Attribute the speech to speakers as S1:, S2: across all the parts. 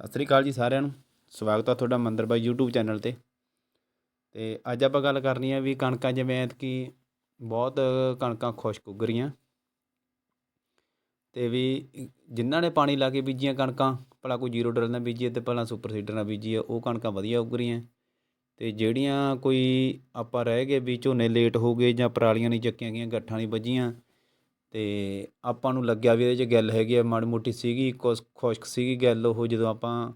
S1: ਸਤਿ ਸ੍ਰੀ ਅਕਾਲ ਜੀ ਸਾਰਿਆਂ ਨੂੰ। ਸਵਾਗਤ ਆ ਤੁਹਾਡਾ ਮੰਦਰ ਬਾਈ YouTube ਚੈਨਲ ਤੇ। ਤੇ ਅੱਜ ਆਪਾਂ ਗੱਲ ਕਰਨੀ ਹੈ ਵੀ ਕਣਕਾਂ ਜਿਵੇਂ ਐਤਕੀ ਬਹੁਤ ਕਣਕਾਂ ਖੁਸ਼ਕ ਉੱਗ ਰਹੀਆਂ। ਤੇ ਵੀ ਜਿਨ੍ਹਾਂ ਨੇ ਪਾਣੀ ਲਾ ਕੇ ਬੀਜੀਆਂ ਕਣਕਾਂ, ਭਲਾ ਕੋਈ ਜ਼ੀਰੋ ਡਰਲ ਨਾਲ ਬੀਜੀ ਹੈ ਤੇ ਭਲਾ ਸੁਪਰ ਸੀਡਰ ਨਾਲ ਬੀਜੀ ਹੈ ਉਹ ਕਣਕਾਂ ਵਧੀਆ ਉੱਗ ਰਹੀਆਂ। ਤੇ ਜਿਹੜੀਆਂ ਕੋਈ ਆਪਾਂ ਰਹਿ ਗਏ ਵੀ ਝੋਨੇ ਲੇਟ ਹੋ ਗਏ ਜਾਂ ਪਰਾਲੀਆਂ ਨਹੀਂ ਚੱਕੀਆਂ ਗਈਆਂ, ਗੱਠਾਂ ਨਹੀਂ ਵੱਜੀਆਂ ਅਤੇ ਆਪਾਂ ਨੂੰ ਲੱਗਿਆ ਵੀ ਇਹਦੇ 'ਚ ਗਿੱਲ ਹੈਗੀ ਆ, ਮਾੜੀ ਮੋਟੀ ਸੀਗੀ ਕੁਸ਼ ਖੁਸ਼ਕ ਸੀਗੀ ਗਿੱਲ ਉਹ ਜਦੋਂ ਆਪਾਂ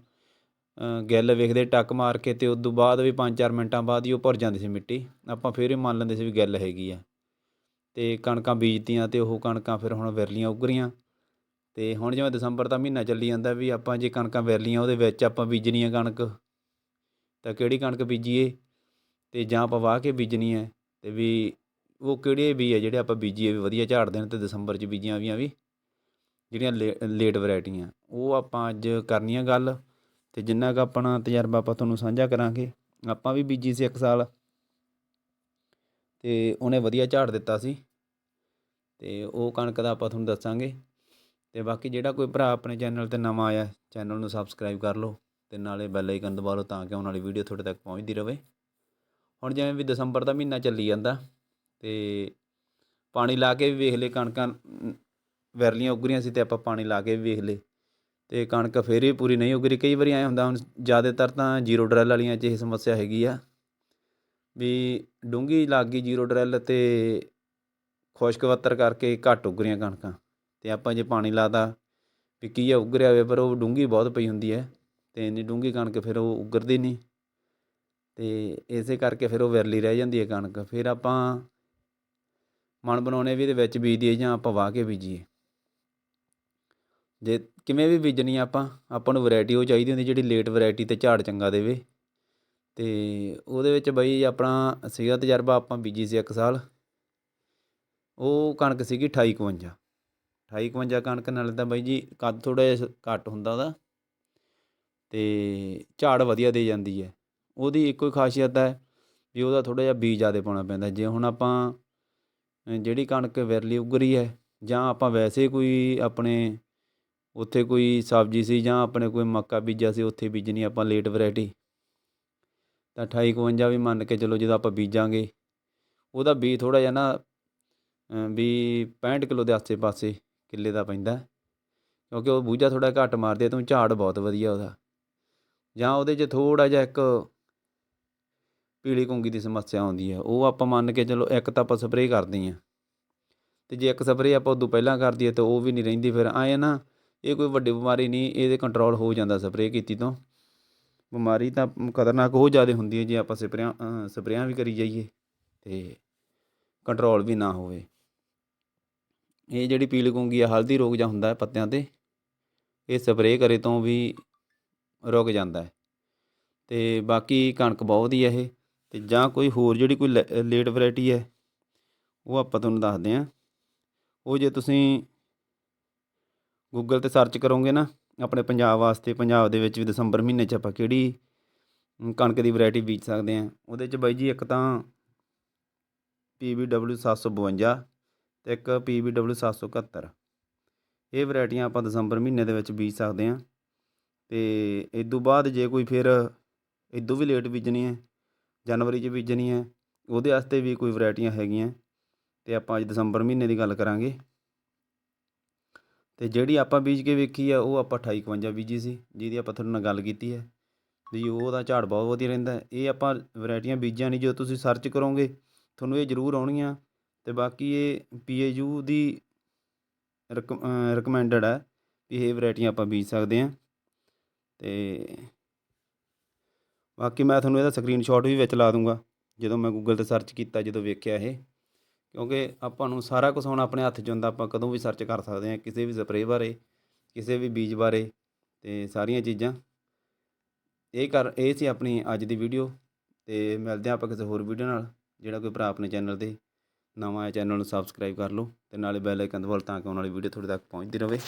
S1: ਗਿੱਲ ਵੇਖਦੇ ਟੱਕ ਮਾਰ ਕੇ ਤੇ ਉਦੋਂ ਬਾਅਦ ਵੀ 5-4 ਮਿੰਟਾਂ ਬਾਅਦ ਹੀ ਉਹ ਭਰ ਜਾਂਦੀ ਸੀ ਮਿੱਟੀ। ਆਪਾਂ ਫਿਰ ਹੀ ਮੰਨ ਲੈਂਦੇ ਸੀ ਵੀ ਗਿੱਲ ਹੈਗੀ ਆ। ਅਤੇ ਕਣਕਾਂ ਬੀਜਤੀਆਂ ਅਤੇ ਉਹ ਕਣਕਾਂ ਫਿਰ ਹੁਣ ਵਿਰਲੀਆਂ ਉੱਗ ਅਤੇ ਹੁਣ ਜਿਵੇਂ ਦਸੰਬਰ ਦਾ ਮਹੀਨਾ ਚੱਲੀ ਜਾਂਦਾ ਵੀ ਆਪਾਂ ਜੇ ਕਣਕਾਂ ਵਿਰਲੀਆਂ ਉਹਦੇ ਵਿੱਚ ਆਪਾਂ ਬੀਜਣੀ ਆ ਕਣਕ, ਤਾਂ ਕਿਹੜੀ ਕਣਕ ਬੀਜੀਏ? ਅਤੇ ਜਾਂ ਆਪਾਂ ਵਾਹ ਕੇ ਬੀਜਣੀ ਹੈ ਅਤੇ ਵੀ ਉਹ ਕਿਹੜੇ ਬੀਜ ਹੈ ਜਿਹੜੇ ਆਪਾਂ ਬੀਜੀਏ ਵੀ ਵਧੀਆ ਝਾੜ ਦੇਣ ਅਤੇ ਦਸੰਬਰ 'ਚ ਬੀਜੀਆਂ ਵੀਆਂ ਵੀ, ਜਿਹੜੀਆਂ ਲੇ ਲੇਟ ਵੈਰਾਈਟੀਆਂ ਉਹ ਆਪਾਂ ਅੱਜ ਕਰਨੀਆਂ ਗੱਲ ਅਤੇ ਜਿੰਨਾ ਕੁ ਆਪਣਾ ਤਜਰਬਾ ਆਪਾਂ ਤੁਹਾਨੂੰ ਸਾਂਝਾ ਕਰਾਂਗੇ, ਆਪਾਂ ਵੀ ਬੀਜੀ ਸੀ ਇੱਕ ਸਾਲ ਅਤੇ ਉਹਨੇ ਵਧੀਆ ਝਾੜ ਦਿੱਤਾ ਸੀ ਅਤੇ ਉਹ ਕਣਕ ਦਾ ਆਪਾਂ ਤੁਹਾਨੂੰ ਦੱਸਾਂਗੇ ਅਤੇ ਬਾਕੀ ਜਿਹੜਾ ਕੋਈ ਭਰਾ ਆਪਣੇ ਚੈਨਲ ਤੇ ਨਵਾਂ ਆਇਆ, ਚੈਨਲ ਨੂੰ ਸਬਸਕ੍ਰਾਈਬ ਕਰ ਲਓ ਅਤੇ ਨਾਲੇ ਬੈਲ ਆਈਕਨ ਦਬਾ ਲਓ ਤਾਂ ਕਿ ਆਉਣ ਵਾਲੀ ਵੀਡੀਓ ਤੁਹਾਡੇ ਤੱਕ ਪਹੁੰਚਦੀ ਰਹੇ ਹੁਣ ਜਿਵੇਂ ਵੀ ਦਸੰਬਰ ਦਾ ਮਹੀਨਾ ਚੱਲੀ ਜਾਂਦਾ ਤੇ ਪਾਣੀ ਲਾ ਕੇ ਵੀ ਵੇਖ ਲਏ ਕਣਕਾਂ ਅਮ, ਵਿਰਲੀਆਂ ਉੱਗ ਰਹੀਆਂ ਸੀ ਅਤੇ ਆਪਾਂ ਪਾਣੀ ਲਾ ਕੇ ਵੀ ਵੇਖ ਲਏ। ਅਤੇ ਕਣਕ ਫਿਰ ਵੀ ਪੂਰੀ ਨਹੀਂ ਉੱਗ ਰਹੀ। ਕਈ ਵਾਰੀ ਐਂ ਹੁੰਦਾ ਹੁਣ ਜ਼ਿਆਦਾਤਰ ਤਾਂ ਜ਼ੀਰੋ ਡਰੈਲ ਵਾਲੀਆਂ 'ਚ ਇਹ ਸਮੱਸਿਆ ਹੈਗੀ ਆ ਵੀ ਡੂੰਘੀ ਲੱਗ ਗਈ ਜ਼ੀਰੋ ਡਰੈਲ ਅਤੇ ਖੁਸ਼ਕ ਵੱਤਰ ਕਰਕੇ ਘੱਟ ਉੱਗ ਰਹੀਆਂ ਕਣਕਾਂ। ਅਤੇ ਆਪਾਂ ਜੇ ਪਾਣੀ ਲਾਤਾ ਵੀ ਕੀ ਆ ਉੱਗ ਰਿਹਾ ਹੋਵੇ ਪਰ ਉਹ ਡੂੰਘੀ ਬਹੁਤ ਪਈ ਹੁੰਦੀ ਹੈ ਅਤੇ ਇੰਨੀ ਡੂੰਘੀ ਕਣਕ ਫਿਰ ਉਹ ਉੱਗਰਦੀ ਨਹੀਂ। ਅਤੇ ਇਸੇ ਕਰਕੇ ਫਿਰ ਉਹ ਵਿਰਲੀ ਰਹਿ ਜਾਂਦੀ ਹੈ ਕਣਕ। ਫਿਰ ਆਪਾਂ ਮਨ ਬਣਾਉਣੇ ਵੀ ਇਹਦੇ ਵਿੱਚ ਬੀਜਦੀਏ ਜਾਂ ਆਪਾਂ ਵਾਹ ਕੇ ਬੀਜੀਏ। ਜੇ ਕਿਵੇਂ ਵੀ ਬੀਜਣੀ ਆਪਾਂ ਆਪਾਂ ਨੂੰ ਵੈਰਾਈਟੀ ਉਹ ਚਾਹੀਦੀ ਹੁੰਦੀ ਜਿਹੜੀ ਲੇਟ ਵੈਰਾਈਟੀ ਤੇ ਝਾੜ ਚੰਗਾ ਦੇਵੇ। ਤੇ ਉਹਦੇ ਵਿੱਚ ਬਈ ਆਪਣਾ ਸੀਗਾ ਤਜਰਬਾ ਆਪਾਂ ਬੀਜੀ ਸੀ ਇੱਕ ਸਾਲ। ਉਹ ਕਣਕ ਸੀਗੀ 2851 2851 ਕਣਕ ਨਾਲ ਤਾਂ ਬਾਈ ਜੀ ਕੱਦ ਥੋੜਾ ਜਿਹਾ ਘੱਟ ਹੁੰਦਾ ਉਹਦਾ। ਤੇ ਝਾੜ ਵਧੀਆ ਦੇ ਜਾਂਦੀ ਹੈ। ਉਹਦੀ ਇੱਕੋ ਹੀ ਖਾਸੀਅਤ ਹੈ ਵੀ ਉਹਦਾ ਥੋੜਾ ਜਿਹਾ ਬੀਜ ਜ਼ਿਆਦਾ ਪਾਉਣਾ ਪੈਂਦਾ। ਜੇ ਹੁਣ ਆਪਾਂ ਜਿਹੜੀ ਕਣਕ ਵਿਰਲੀ ਉੱਗ ਰਹੀ ਹੈ ਜਾਂ ਆਪਾਂ ਵੈਸੇ ਕੋਈ ਆਪਣੇ ਉੱਥੇ ਕੋਈ ਸਬਜ਼ੀ ਸੀ ਜਾਂ ਆਪਣੇ ਕੋਈ ਮੱਕਾ ਬੀਜਿਆ ਸੀ ਉੱਥੇ ਬੀਜਣੀ ਆਪਾਂ ਲੇਟ ਵੈਰਾਈਟੀ ਤਾਂ 2851 ਵੀ ਮੰਨ ਕੇ ਚਲੋ ਜਦੋਂ ਆਪਾਂ ਬੀਜਾਂਗੇ ਉਹਦਾ ਬੀਜ ਥੋੜ੍ਹਾ ਜਿਹਾ ਨਾ ਅ, ਵੀ 65 ਕਿਲੋ ਦੇ ਆਸੇ-ਪਾਸੇ ਕਿੱਲੇ ਦਾ ਪੈਂਦਾ ਕਿਉਂਕਿ ਉਹ ਬੂਝਾ ਥੋੜਾ ਘੱਟ ਮਾਰਦੇ ਤੂੰ ਝਾੜ ਬਹੁਤ ਵਧੀਆ ਉਹਦਾ ਜਾਂ ਉਹਦੇ 'ਚ ਥੋੜ੍ਹਾ ਜਿਹਾ ਇੱਕ ਪੀਲੀ ਕੁੰਗੀ ਦੀ ਸਮੱਸਿਆ ਆਉਂਦੀ ਹੈ ਉਹ ਆਪਾਂ ਮੰਨ ਕੇ ਚਲੋ ਇੱਕ ਤਾਂ ਆਪਾਂ ਸਪਰੇਅ ਕਰਦੇ ਹਾਂ ਅਤੇ ਜੇ ਇੱਕ ਸਪਰੇਅ ਆਪਾਂ ਉਦੋਂ ਪਹਿਲਾਂ ਕਰ ਦਈਏ ਤਾਂ ਉਹ ਵੀ ਨਹੀਂ ਰਹਿੰਦੀ, ਫਿਰ ਐਂ ਨਾ, ਇਹ ਕੋਈ ਵੱਡੀ ਬਿਮਾਰੀ ਨਹੀਂ, ਇਹਦੇ ਕੰਟਰੋਲ ਹੋ ਜਾਂਦਾ ਸਪਰੇਅ ਕੀਤੀ ਤੋਂ। ਬਿਮਾਰੀ ਤਾਂ ਖਤਰਨਾਕ ਹੋ ਜ਼ਿਆਦਾ ਹੁੰਦੀ ਹੈ ਜੇ ਆਪਾਂ ਸਪਰੇਆਂ ਸਪਰੇਆਂ ਵੀ ਕਰੀ ਜਾਈਏ ਤੇ ਕੰਟਰੋਲ ਵੀ ਨਾ ਹੋਵੇ। ਇਹ ਜਿਹੜੀ ਪੀਲੀ ਕੁੰਗੀ ਆ, ਹਲਦੀ ਰੋਗ ਜਾਂ ਹੁੰਦਾ ਹੈ ਪੱਤਿਆਂ ਤੇ, ਇਹ ਸਪਰੇਅ ਕਰੇ ਤੋਂ ਵੀ ਰੁਕ ਜਾਂਦਾ। ਹੈ ਤੇ ਬਾਕੀ ਕਣਕ ਬਹੁਤ ਹੀ ਹੈ ਇਹ। ਅਤੇ ਜਾਂ ਕੋਈ ਹੋਰ ਜਿਹੜੀ ਕੋਈ ਲੈ- ਲੇਟ ਵੈਰਾਈਟੀ ਹੈ, ਉਹ ਆਪਾਂ ਤੁਹਾਨੂੰ ਦੱਸਦੇ ਹਾਂ। ਉਹ ਜੇ ਤੁਸੀਂ ਗੂਗਲ ਤੇ ਸਰਚ ਕਰੋਗੇ ਨਾ, ਆਪਣੇ ਪੰਜਾਬ ਵਾਸਤੇ, ਪੰਜਾਬ ਦੇ ਵਿੱਚ ਵੀ ਦਸੰਬਰ ਮਹੀਨੇ 'ਚ ਆਪਾਂ ਕਿਹੜੀ ਕਣਕ ਦੀ ਵੈਰਾਈਟੀ ਬੀਜ ਸਕਦੇ ਹਾਂ, ਉਹਦੇ 'ਚ ਬਾਈ ਜੀ ਇੱਕ ਤਾਂ PBW 752 ਤੇ ਇੱਕ PBW 771 ਇਹ ਵੈਰਾਈਟੀਆਂ ਆਪਾਂ ਦਸੰਬਰ ਮਹੀਨੇ ਦੇ ਵਿੱਚ ਬੀਜ ਸਕਦੇ ਹਾਂ। ਤੇ ਇਸ ਤੋਂ ਬਾਅਦ ਜੇ ਕੋਈ ਫਿਰ ਇਦੋਂ ਵੀ ਲੇਟ ਬੀਜਣੀ ਹੈ ਜਨਵਰੀ 'ਚ ਬੀਜਣੀ ਹੈ, ਉਹਦੇ ਵਾਸਤੇ ਵੀ ਕੋਈ ਵਰਾਇਟੀਆਂ ਹੈਗੀਆਂ ਅਤੇ ਆਪਾਂ ਅੱਜ ਦਸੰਬਰ ਮਹੀਨੇ ਦੀ ਗੱਲ ਕਰਾਂਗੇ। ਅਤੇ ਜਿਹੜੀ ਆਪਾਂ ਬੀਜ ਕੇ ਵੇਖੀ ਆ, ਉਹ ਆਪਾਂ 2851 ਬੀਜੀ ਸੀ, ਜਿਹਦੀ ਆਪਾਂ ਤੁਹਾਡੇ ਨਾਲ ਗੱਲ ਕੀਤੀ ਹੈ। ਵੀ ਉਹਦਾ ਝਾੜ ਬਹੁਤ ਵਧੀਆ ਰਹਿੰਦਾ ਇਹ ਆਪਾਂ ਵਰਾਇਟੀਆਂ ਬੀਜਾਂ ਨਹੀਂ ਜਦੋਂ ਤੁਸੀਂ ਸਰਚ ਕਰੋਗੇ, ਤੁਹਾਨੂੰ ਇਹ ਜ਼ਰੂਰ ਆਉਣਗੀਆਂ ਅਤੇ ਬਾਕੀ ਇਹ ਪੀ ਏ ਯੂ ਦੀ ਰਿਕ ਰეკਮੈਂਡਡ ਹੈ ਵੀ ਇਹ ਵਰਾਇਟੀਆਂ ਆਪਾਂ ਬੀਜ ਸਕਦੇ ਹਾਂ। ਅਤੇ ਬਾਕੀ ਮੈਂ ਤੁਹਾਨੂੰ ਇਹਦਾ ਸਕਰੀਨਸ਼ਾਟ ਵੀ ਵਿੱਚ ਲਾ ਦੂੰਗਾ, ਜਦੋਂ ਮੈਂ ਗੂਗਲ ਤੇ ਸਰਚ ਕੀਤਾ, ਜਦੋਂ ਵੇਖਿਆ ਇਹ। ਕਿਉਂਕਿ ਆਪਾਂ ਨੂੰ ਸਾਰਾ ਕੁਝ ਹੁਣ ਆਪਣੇ ਹੱਥ 'ਚ ਹੁੰਦਾ, ਆਪਾਂ ਕਦੋਂ ਵੀ ਸਰਚ ਕਰ ਸਕਦੇ ਹਾਂ, ਕਿਸੇ ਵੀ ਸਪਰੇਅ ਬਾਰੇ, ਕਿਸੇ ਵੀ ਬੀਜ ਬਾਰੇ, ਤੇ ਸਾਰੀਆਂ ਚੀਜ਼ਾਂ। ਇਹ ਕਰ, ਇਹ ਸੀ ਆਪਣੀ ਅੱਜ ਦੀ ਵੀਡੀਓ ਤੇ ਮਿਲਦੇ ਹਾਂ ਆਪਾਂ ਕਿਸੇ ਹੋਰ ਵੀਡੀਓ ਨਾਲ। ਜਿਹੜਾ ਕੋਈ ਭਰਾ ਆਪਣੇ ਚੈਨਲ ਤੇ ਨਵਾਂ ਹੈ ਚੈਨਲ ਨੂੰ ਸਬਸਕ੍ਰਾਈਬ ਕਰ ਲਓ, ਤੇ ਨਾਲੇ ਬੈਲ ਆਈਕਨ ਦਬਾਓ, ਤਾਂ ਕਿ ਆਉਣ ਵਾਲੀ ਵੀਡੀਓ ਤੁਹਾਡੇ ਤੱਕ ਪਹੁੰਚਦੀ ਰਹੇ।